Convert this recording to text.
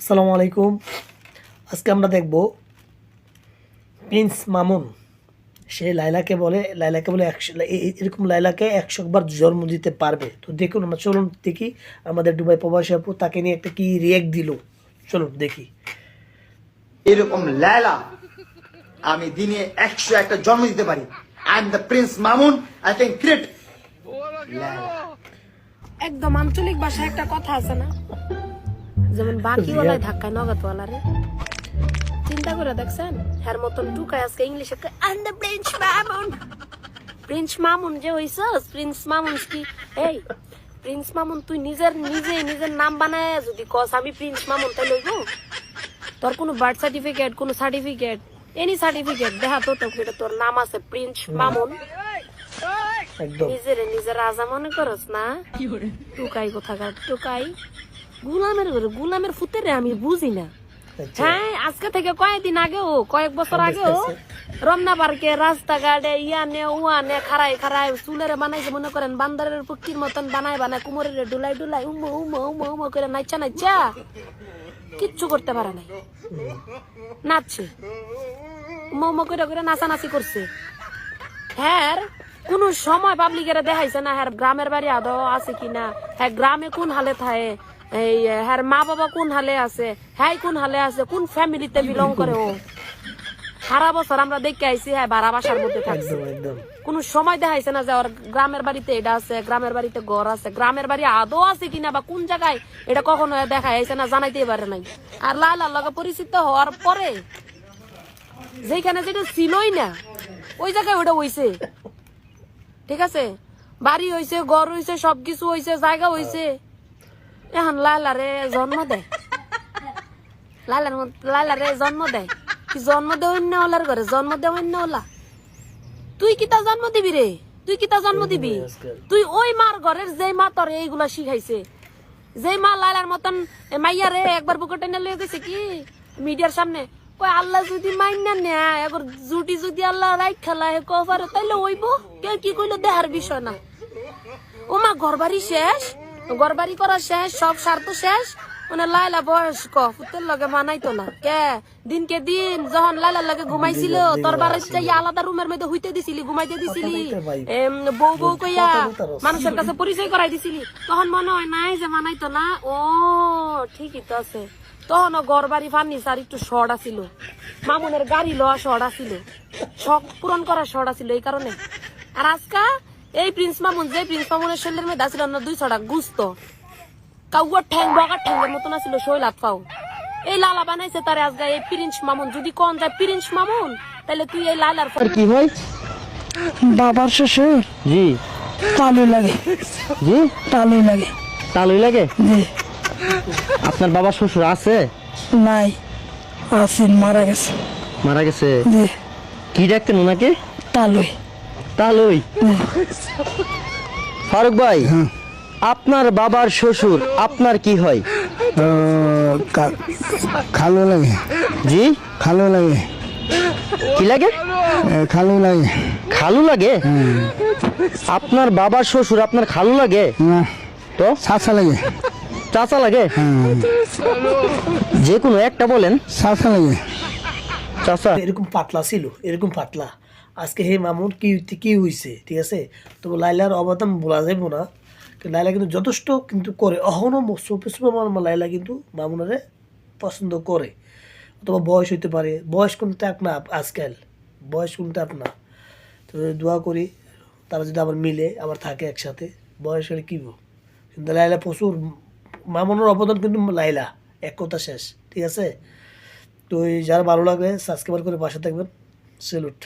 আসসালামু আলাইকুম। আজকে আমরা দেখব প্রিন্স মামুন। সে লাইলাকে বলে লাইলাকে বলে একশো এরকম লাইলাকে একশো বার জন্ম দিতে পারবে। তো দেখুন আমরা চলুন দেখি আমাদের দুবাই প্রবাসী আপু তাকে নিয়ে একটা কি রিয়েক্ট দিল। চলুন দেখি। এরকম লায়লা আমি দিনে একশো একটা জন্ম দিতে পারি। I am the prince Mamun I can create একদম আঞ্চলিক ভাষায় একটা কথা আছে না? যেমন বাকি বাকিওয়ালায় ধাক্কায় নগদওয়ালারে। চিন্তা করে দেখছেন? হ্যার মতন টুকায় আজকে ইংলিশে and the prince Mamun prince Mamun যে হইছস? প্রিন্স মামুন কি? এই প্রিন্স মামুন তুই নিজের নিজে নিজের নাম বানায় যদি কস আমি প্রিন্স মামুন তাই লইব তোর কোনো বার্থ সার্টিফিকেট কোনো সার্টিফিকেট এনি সার্টিফিকেট দেখা তো তোর এটা তোর নাম আছে প্রিন্স মামুন একদম। নিজের নিজের রাজা মনে করস না? টুকাই কোথাকার? টুকাই? গুলামের ঘরে গুলামের ফুতেরে আমি বুঝি না। আচ্ছা। হ্যাঁ আজকে থেকে কয়েকদিন আগেও কয়েক বছর আগেও রমনা পার্কে রাস্তাঘাটে ইয়ানে উয়ানে খারাই খারাই চুলের বানাইছে মনে করেন বান্দারের পক্ষীর মতন বানায় বানায় কুমোরের ডুলাই ডুলাই উমো উমো উমো উমো করে নাচা নাচা কিচ্ছু করতে পারে নাই। নাচছে। উমো উমো করে করে নাচানাচি করছে। হ্যাঁ কোন সময় পাবলিকের দেখাইছে না হ্যাঁ গ্রামের বাড়ি আদৌ আছে কিনা হ্যাঁ গ্রামে কোন হালে থাকে এই হ্যাঁ মা বাবা কোন হালে আছে? হ্যাঁ কোন হালে আছে? কোন ফ্যামিলিতে বিলং করে ও? সারা বছর আমরা দেখে আইছি হ্যাঁ বারা বাসার মধ্যে থাকছে। কোন সময় দেখাইছে না যে ওর গ্রামের বাড়িতে এটা আছে গ্রামের বাড়িতে ঘর আছে গ্রামের বাড়ি আদৌ আছে কিনা বা কোন জায়গায় এটা কখনো দেখা আইছে না জানাইতেই পারে নাই। আর লালার লগে পরিচিত হওয়ার পরে যেখানে যেটা ছিলই না ওই জায়গায় ওটা হইছে। ঠিক আছে? বাড়ি হইছে ঘর হইছে সবকিছু হইছে জায়গা হইছে। এখন লালারে জন্ম দেয় লালার লালারে জন্ম দেয় কি জন্ম দেয় অন্য ওলার ঘরে? জন্ম দেয় অন্য ওলা। তুই কিতা জন্ম দিবি রে? তুই কিতা জন্ম দিবি? তুই ওই মার ঘরের যে মা তোর এইগুলা শিখাইছে। যে মা লালার মতন মাইয়া রে একবার বুকে টেনে লয়ে গেছে কি? মিডিয়ার সামনে। কই আল্লাহ যদি মাইনা নেয় একবার জুটি যদি আল্লাহ রাইট খেলা হে কভার তাইলে হইব? কে কি কইলো দেহার বিষয় না। ও মা ঘর বাড়ি শেষ? ঘর বাড়ি করা শেষ সব স্বার্থ শেষ। মানে লাইলা বয়স্ক পুতের লগে মানাইতো না। কে? দিনকে দিন যখন লাইলার লগে ঘুমাইছিল তোর বাড়িতে আলাদা রুমের মধ্যে হইতে দিছিলি ঘুমাইতে দিছিলি। বউ বউ কইয়া মানুষের কাছে পরিচয় করাই দিছিলি। তখন মনে হয় নাই যে মানাইতো না। ও ঠিকই তো আছে। তখন ঘর বাড়ি ফার্নিচার একটু শর্ট আছিল। মামুনের গাড়ি লওয়া শর্ট আছিল। শখ পূরণ করা শর্ট আছিল এই কারণে। আর আজকা এই প্রিন্স মামুন যে প্রিন্স মামুনের শরীরের মধ্যে আছিল না দুই ছড়া গুস্ত। কাউয়ার ঠ্যাং বগার ঠ্যাংয়ের মতন আছিল শৈল হাত পাও। এই লালা বানাইছে তারে আজকে এই প্রিন্স মামুন। যদি কোন যায় প্রিন্স মামুন তাহলে তুই এই লালার কি হয়? বাবার শ্বশুর? জি। তালুই লাগে। জি? তালুই লাগে। তালুই লাগে? জি। আপনার বাবার শ্বশুর আছে? নাই। আসিন মারা গেছে। মারা গেছে? জি। কি ডাকতেন ওনাকে তালুই। তালুই। ফারুক ভাই আপনার বাবার শ্বশুর আপনার কি হয়? খালো লাগে। জি? খালো লাগে। কি লাগে? খালো লাগে। খালু লাগে? আপনার বাবার শ্বশুর আপনার খালু লাগে? তো? সাসা লাগে। চাচা লাগে? যে কোনো একটা বলেন। সাসা লাগে। চাচা। এরকম পাতলা ছিল এরকম পাতলা। আজকে হে মামুন কি কি হইছে, ঠিক আছে? তো লাইলার অবদান বলা যাইব না। লাইলা কিন্তু যথেষ্ট কিন্তু করে। অহনো সুপে সুপে লাইলা কিন্তু মামুনারে পছন্দ করে। অথবা বয়স হইতে পারে। বয়স কোনটা এক না আজকাল। বয়স কোনটা এক না। তো দোয়া করি, তারা যদি আবার মিলে, আবার থাকে একসাথে, বয়স হলে কী? কিন্তু লাইলা প্রচুর মামুনের অবদান কিন্তু লাইলা। এক কথা শেষ, ঠিক আছে? তো যারা ভালো লাগবে সাবস্ক্রাইবার করে পাশে থাকবেন। সেলুট।